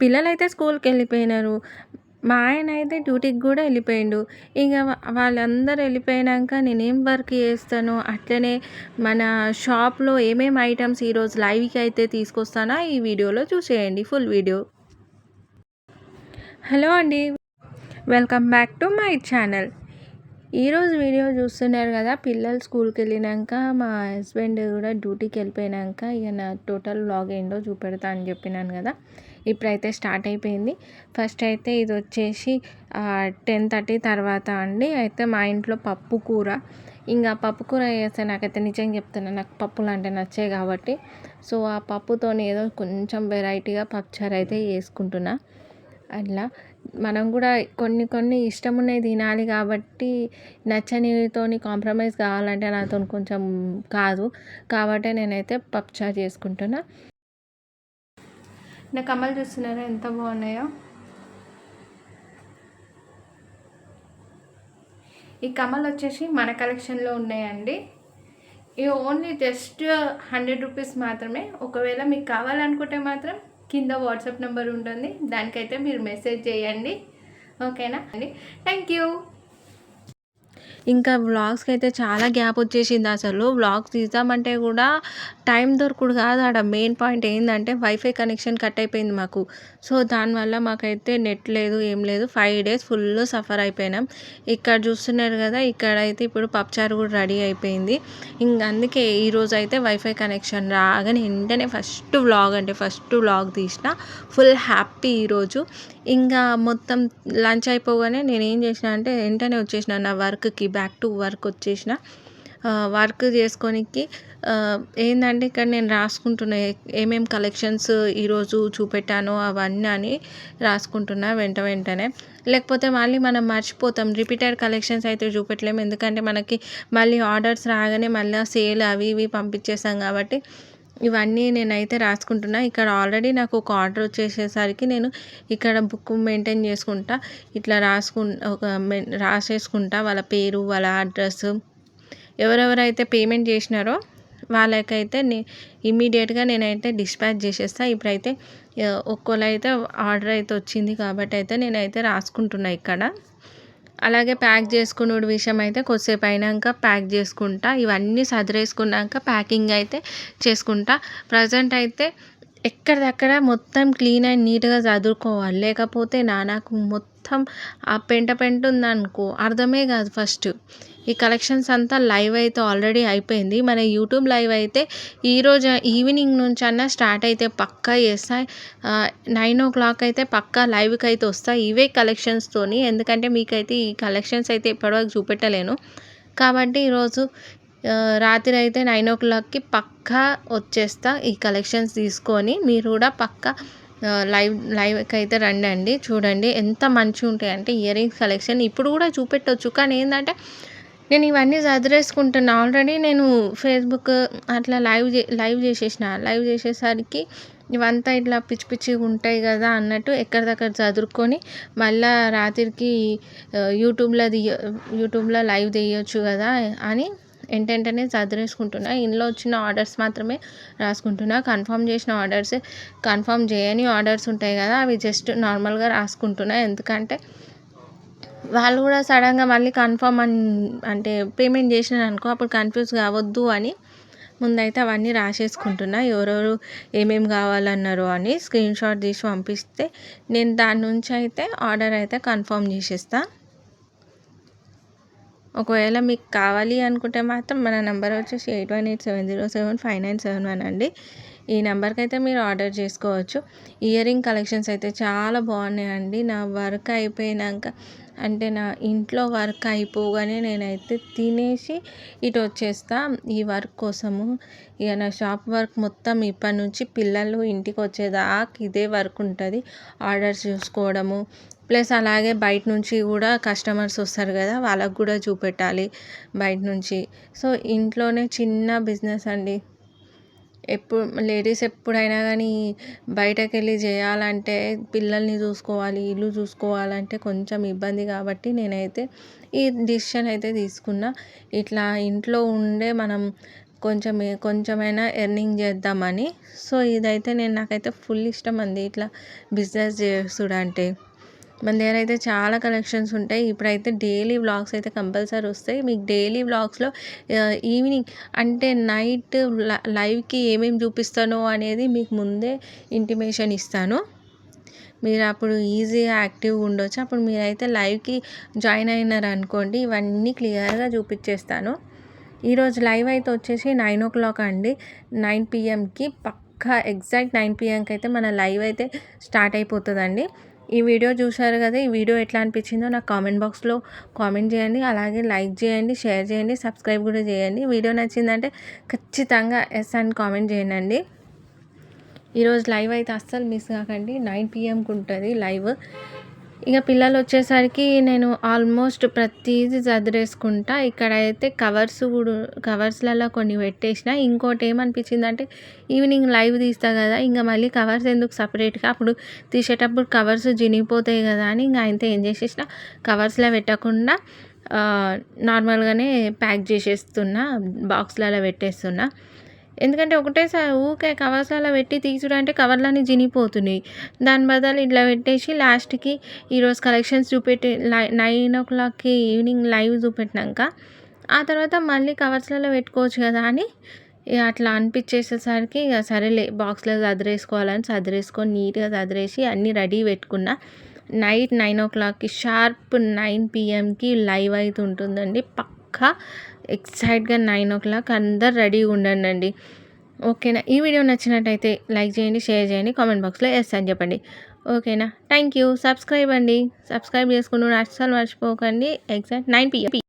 పిల్లలైతే స్కూల్కి వెళ్ళిపోయినారు. మా ఆయన అయితే డ్యూటీకి కూడా వెళ్ళిపోయిండు. ఇక వాళ్ళందరూ వెళ్ళిపోయాక నేనేం వర్క్ చేస్తానో అట్లనే మన షాప్లో ఏమేమి ఐటమ్స్ ఈరోజు లైవ్కి అయితే తీసుకొస్తానో ఈ వీడియోలో చూసేయండి. Full video. హలో అండి. Welcome back to my channel. ఈరోజు వీడియో చూస్తున్నారు కదా పిల్లలు స్కూల్కి వెళ్ళినాక మా హస్బెండ్ కూడా డ్యూటీకి వెళ్ళిపోయినాక ఇక నా టోటల్ వ్లాగ్ ఏంటో చూపెడతా అని చెప్పినాను కదా ఇప్పుడైతే స్టార్ట్ అయిపోయింది. ఫస్ట్ అయితే ఇది వచ్చేసి టెన్ థర్టీ తర్వాత అండి అయితే మా ఇంట్లో పప్పు కూర. ఇంకా పప్పు కూర చేస్తే నాకైతే నిజంగా చెప్తున్నాను నాకు పప్పులు అంటే నచ్చాయి కాబట్టి. సో ఆ పప్పుతో ఏదో కొంచెం వెరైటీగా పప్పుచారు అయితే వేసుకుంటున్నా అట్లా. మనం కూడా కొన్ని కొన్ని ఇష్టం ఉన్నవి తినాలి కాబట్టి నచ్చనితోని కాంప్రమైజ్ కావాలంటే నాతో కొంచెం కాదు. కాబట్టి నేనైతే పప్చా చేసుకుంటున్నా. నా కమ్మలు చూస్తున్నారా? ఎంత బాగున్నాయో? ఈ కమ్మలు వచ్చేసి మన కలెక్షన్లో ఉన్నాయండి. ఇవి ఓన్లీ జస్ట్ హండ్రెడ్ రూపీస్ మాత్రమే. ఒకవేళ మీకు కావాలనుకుంటే మాత్రం కింద వాట్సాప్ నెంబర్ ఉంటుంది. దానికైతే మీరు మెసేజ్ చేయండి. ఓకేనా? అండి. Thank you. ఇంకా వ్లాగ్స్కి అయితే చాలా గ్యాప్ వచ్చేసింది అసలు. వ్లాగ్స్ తీద్దామంటే కూడా టైం దొరకడు కాదు ఆడ. మెయిన్ పాయింట్ ఏంటంటే వైఫై కనెక్షన్ కట్ అయిపోయింది మాకు. సో దానివల్ల మాకైతే నెట్ లేదు ఏం లేదు. ఫైవ్ డేస్ ఫుల్ సఫర్ అయిపోయినాం. ఇక్కడ చూస్తున్నారు కదా ఇక్కడ అయితే ఇప్పుడు పప్చారు కూడా రెడీ అయిపోయింది. ఇంక అందుకే ఈరోజు అయితే వైఫై కనెక్షన్ రాగానే వెంటనే ఫస్ట్ వ్లాగ్ అంటే ఫస్ట్ వ్లాగ్ తీసిన. ఫుల్ హ్యాపీ ఈరోజు ఇంకా మొత్తం లంచ్ అయిపోగానే నేను ఏం చేసిన అంటే వెంటనే వచ్చేసిన నా వర్క్కి. బ్యాక్ టు వర్క్ వచ్చేసిన వర్క్ చేసుకోనికి ఏంటంటే ఇక్కడ నేను రాసుకుంటున్నా ఏమేమి కలెక్షన్స్ ఈరోజు చూపెట్టానో అవన్నీ అని రాసుకుంటున్నా వెంట వెంటనే. లేకపోతే మళ్ళీ మనం మర్చిపోతాం. రిపీటెడ్ కలెక్షన్స్ అయితే చూపెట్టలేము. ఎందుకంటే మనకి మళ్ళీ ఆర్డర్స్ రాగానే మళ్ళీ సేల్ అవి ఇవి పంపించేస్తాం కాబట్టి ఇవన్నీ నేనైతే రాసుకుంటున్నా. ఇక్కడ ఆల్రెడీ నాకు ఒక ఆర్డర్ వచ్చేసేసరికి నేను ఇక్కడ బుక్ మెయింటైన్ చేసుకుంటా. ఇట్లా రాసుకు ఒక రాసేసుకుంటా వాళ్ళ పేరు వాళ్ళ అడ్రస్. ఎవరెవరైతే పేమెంట్ చేసినారో వాళ్ళకైతే నే ఇమీడియట్గా నేనైతే డిస్పాచ్ చేసేస్తా. ఇప్పుడైతే ఒక్కోళ్ళైతే ఆర్డర్ అయితే వచ్చింది కాబట్టి అయితే నేనైతే రాసుకుంటున్నా ఇక్కడ. అలాగే ప్యాక్ చేసుకునే విషయం అయితే కొద్దిసేపు అయినాక ప్యాక్ చేసుకుంటా. ఇవన్నీ సదిరేసుకున్నాక ప్యాకింగ్ అయితే చేసుకుంటా. ప్రజెంట్ అయితే ఎక్కడిదక్కడ మొత్తం క్లీన్ అండ్ నీట్గా చదువుకోవాలి లేకపోతే నా నాకు మొత్తం ఆ పెంట పెంట ఉందనుకో అర్థమే కాదు ఫస్ట్. ఈ కలెక్షన్స్ అంతా లైవ్ అయితే ఆల్రెడీ అయిపోయింది. మన యూట్యూబ్ లైవ్ అయితే ఈరోజు ఈవినింగ్ నుంచి అన్న స్టార్ట్ అయితే పక్కా చేస్తాయి నైన్ ఓ క్లాక్ అయితే పక్కా లైవ్కి అయితే వస్తాయి ఇవే కలెక్షన్స్తోని ఎందుకంటే మీకైతే ఈ కలెక్షన్స్ అయితే ఇప్పటివరకు చూపెట్టలేను. కాబట్టి ఈరోజు రాత్రి అయితే నైన్ ఓ క్లాక్కి పక్కా వచ్చేస్తా ఈ కలెక్షన్స్ తీసుకొని. మీరు కూడా పక్కా లైవ్ లైవ్కి అయితే రండి అండి చూడండి ఎంత మంచిగా ఉంటాయంటే ఇయర్ రింగ్స్ కలెక్షన్. ఇప్పుడు కూడా చూపెట్టవచ్చు కానీ ఏంటంటే నేను ఇవన్నీ చదివేసుకుంటున్నా ఆల్రెడీ నేను ఫేస్బుక్ అట్లా లైవ్ లైవ్ చేసేసిన. లైవ్ చేసేసరికి ఇవంతా ఇట్లా పిచ్చి పిచ్చిగా ఉంటాయి కదా అన్నట్టు ఎక్కడిదక్కడ చదువుకొని మళ్ళా రాత్రికి యూట్యూబ్లో దియ యూట్యూబ్లో లైవ్ తీయొచ్చు కదా అని ఏంటంటేనే చదివేసుకుంటున్నా ఇందులో వచ్చిన ఆర్డర్స్ మాత్రమే రాసుకుంటున్నా. కన్ఫర్మ్ చేసిన ఆర్డర్స్ కన్ఫర్మ్ చేయని ఆర్డర్స్ ఉంటాయి కదా అవి జస్ట్ నార్మల్గా రాసుకుంటున్నా. ఎందుకంటే వాళ్ళు కూడా సడన్గా మళ్ళీ కన్ఫర్మ్ అన్ అంటే పేమెంట్ చేసినారు అనుకో అప్పుడు కన్ఫ్యూజ్ కావద్దు అని ముందైతే అవన్నీ రాసేసుకుంటున్నా. ఎవరెవరు ఏమేమి కావాలన్నారు అని స్క్రీన్ షాట్ తీసి పంపిస్తే నేను దాని నుంచి అయితే ఆర్డర్ అయితే కన్ఫర్మ్ చేసేస్తా. ఒకవేళ మీకు కావాలి అనుకుంటే మాత్రం మన నెంబర్ వచ్చేసి eight one eight seven zero seven five nine seven one అండి. ఈ నెంబర్కి అయితే మీరు ఆర్డర్ చేసుకోవచ్చు. ఇయర్ రింగ్ కలెక్షన్స్ అయితే చాలా బాగున్నాయండి. నా వర్క్ అయిపోయినాక అంటే నా ఇంట్లో వర్క్ అయిపోగానే నేనైతే తినేసి ఇటు వచ్చేస్తా. ఈ వర్క్ కోసము ఇక నా షాప్ వర్క్ మొత్తం ఇప్పటి నుంచి పిల్లలు ఇంటికి వచ్చేదాకా ఇదే వర్క్ ఉంటుంది. ఆర్డర్స్ చూసుకోవడము. ప్లస్ అలాగే బయట నుంచి కూడా కస్టమర్స్ వస్తారు కదా వాళ్ళకు కూడా చూపెట్టాలి బయట నుంచి. సో ఇంట్లోనే చిన్న బిజినెస్ అండి. ఎప్పుడు లేడీస్ ఎప్పుడైనా కానీ బయటకు వెళ్ళి చేయాలంటే పిల్లల్ని చూసుకోవాలి ఇల్లు చూసుకోవాలంటే కొంచెం ఇబ్బంది కాబట్టి నేనైతే ఈ డిసిషన్ అయితే తీసుకున్నా. ఇట్లా ఇంట్లో ఉండే మనం కొంచెం కొంచెమైనా ఎర్నింగ్ చేద్దామని. సో ఇదైతే నేను నాకైతే ఫుల్ ఇష్టం అండి. ఇట్లా బిజినెస్ చేసుడు అంటే మన దగ్గర అయితే చాలా కలెక్షన్స్ ఉంటాయి. ఇప్పుడైతే డైలీ వ్లాగ్స్ అయితే కంపల్సరీ వస్తాయి. మీకు డైలీ వ్లాగ్స్లో ఈవినింగ్ అంటే నైట్ లైవ్కి ఏమేమి చూపిస్తానో అనేది మీకు ముందే ఇంటిమేషన్ ఇస్తాను. మీరు అప్పుడు ఈజీగా యాక్టివ్గా ఉండొచ్చు. అప్పుడు మీరైతే లైవ్కి జాయిన్ అయినారు అనుకోండి ఇవన్నీ క్లియర్గా చూపించేస్తాను ఈరోజు లైవ్ అయితే వచ్చేసి నైన్ ఓ క్లాక్ అండి. నైన్ పిఎంకి పక్కా ఎగ్జాక్ట్ నైన్ పిఎంకి అయితే మన లైవ్ అయితే స్టార్ట్ అయిపోతుందండి. ఈ వీడియో చూశారు కదా ఈ వీడియో ఎట్లా అనిపించిందో నాకు కామెంట్ బాక్స్లో కామెంట్ చేయండి. అలాగే లైక్ చేయండి షేర్ చేయండి సబ్స్క్రైబ్ కూడా చేయండి. వీడియో నచ్చిందంటే ఖచ్చితంగా ఎస్ అని కామెంట్ చేయండి. ఈరోజు లైవ్ అయితే అస్సలు మిస్ కాకండి. నైన్ పిఎంకి ఉంటుంది లైవ్. ఇక పిల్లలు వచ్చేసరికి నేను ఆల్మోస్ట్ ప్రతిదీ చదిరేసుకుంటా ఇక్కడైతే కవర్స్ కూడా కవర్స్లలో కొన్ని పెట్టేసిన. ఇంకోటి ఏమనిపించింది అంటే ఈవినింగ్ లైవ్ తీస్తా కదా ఇంకా మళ్ళీ కవర్స్ ఎందుకు సపరేట్గా? అప్పుడు తీసేటప్పుడు కవర్స్ జినిగిపోతాయి కదా అని ఇంకా ఆయనతో ఏం చేసేసిన కవర్స్లో పెట్టకుండా నార్మల్గానే ప్యాక్ చేసేస్తున్నా బాక్స్లలో పెట్టేస్తున్నా. ఎందుకంటే ఒకటేసారి ఊకే కవర్స్లలో పెట్టి తీసుడంటే కవర్లన్నీ జినిపోతున్నాయి దాని బదులు ఇట్లా పెట్టేసి లాస్ట్కి ఈరోజు కలెక్షన్స్ చూపెట్టి నైన్ ఓ క్లాక్కి ఈవినింగ్ లైవ్ చూపెట్టినాక ఆ తర్వాత మళ్ళీ కవర్స్లలో పెట్టుకోవచ్చు కదా అని ఇక అట్లా అనిపించేసేసరికి ఇక సరేలే బాక్స్లో చదిరేసుకోవాలని చదిరేసుకొని నీట్గా చదిరేసి అన్నీ రెడీ పెట్టుకున్న నైట్ నైన్ ఓ క్లాక్కి షార్ప్ నైన్ పిఎంకి లైవ్ అయితే ఉంటుందండి. పక్కా ఎక్సైట్గా నైన్ ఓ క్లాక్ అందరు రెడీగా ఉండండి ఓకేనా? ఈ వీడియో నచ్చినట్టయితే లైక్ చేయండి షేర్ చేయండి కామెంట్ బాక్స్లో ఎస్ అని చెప్పండి. ఓకేనా? Thank you. సబ్స్క్రైబ్ అండి. సబ్స్క్రైబ్ చేసుకుని అస్సలు మర్చిపోకండి. Exact nine PM